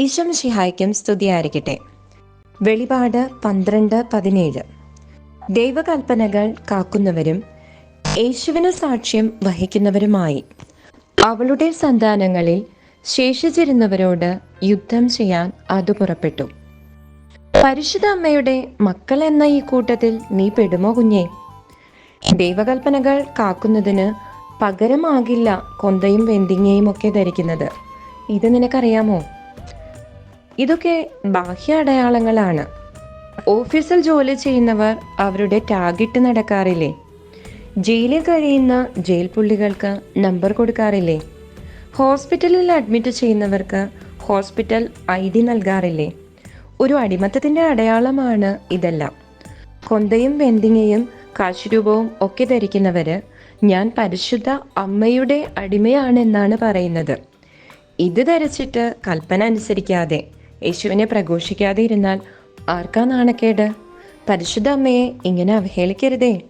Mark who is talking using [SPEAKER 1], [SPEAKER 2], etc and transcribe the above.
[SPEAKER 1] ഈശം ഷിഹായ്ക്കും സ്തുതിയായിരിക്കട്ടെ. വെളിപാട് പന്ത്രണ്ട് പതിനേഴ്. ദൈവകൽപ്പനകൾ കാക്കുന്നവരും യേശുവിന് സാക്ഷ്യം വഹിക്കുന്നവരുമായി. അവളുടെ സന്താനങ്ങളിൽ ശേഷിച്ചിരുന്നവരോട് യുദ്ധം ചെയ്യാൻ അത് പുറപ്പെട്ടു. പരിശുദ്ധ അമ്മയുടെ മക്കൾ എന്ന ഈ കൂട്ടത്തിൽ നീ പെടുമോ കുഞ്ഞേ? ദൈവകൽപ്പനകൾ കാക്കുന്നതിന് പകരമാകില്ല കൊന്തയും വെന്തിങ്ങയും ഒക്കെ ധരിക്കുന്നത്. ഇത് നിനക്കറിയാമോ? ഇതൊക്കെ ബാഹ്യ അടയാളങ്ങളാണ്. ഓഫീസിൽ ജോലി ചെയ്യുന്നവർ അവരുടെ ടാഗിട്ട് നടക്കാറില്ലേ? ജയിലിൽ കഴിയുന്ന ജയിൽ പുള്ളികൾക്ക് നമ്പർ കൊടുക്കാറില്ലേ? ഹോസ്പിറ്റലിൽ അഡ്മിറ്റ് ചെയ്യുന്നവർക്ക് ഹോസ്പിറ്റൽ ഐ ഡി നൽകാറില്ലേ? ഒരു അടിമത്തത്തിന്റെ അടയാളമാണ് ഇതെല്ലാം. കൊന്തയും വെന്തിങ്ങയും കാശുരൂപവും ഒക്കെ ധരിക്കുന്നവർ ഞാൻ പരിശുദ്ധ അമ്മയുടെ അടിമയാണെന്നാണ് പറയുന്നത്. ഇത് ധരിച്ചിട്ട് കൽപ്പന അനുസരിക്കാതെ. യേശുവിനെ പ്രഘോഷിക്കാതെ ഇരുന്നാൽ ആർക്കാ നാണക്കേട്? പരിശുദ്ധ അമ്മയെ ഇങ്ങനെ അവഹേളിക്കരുതേ.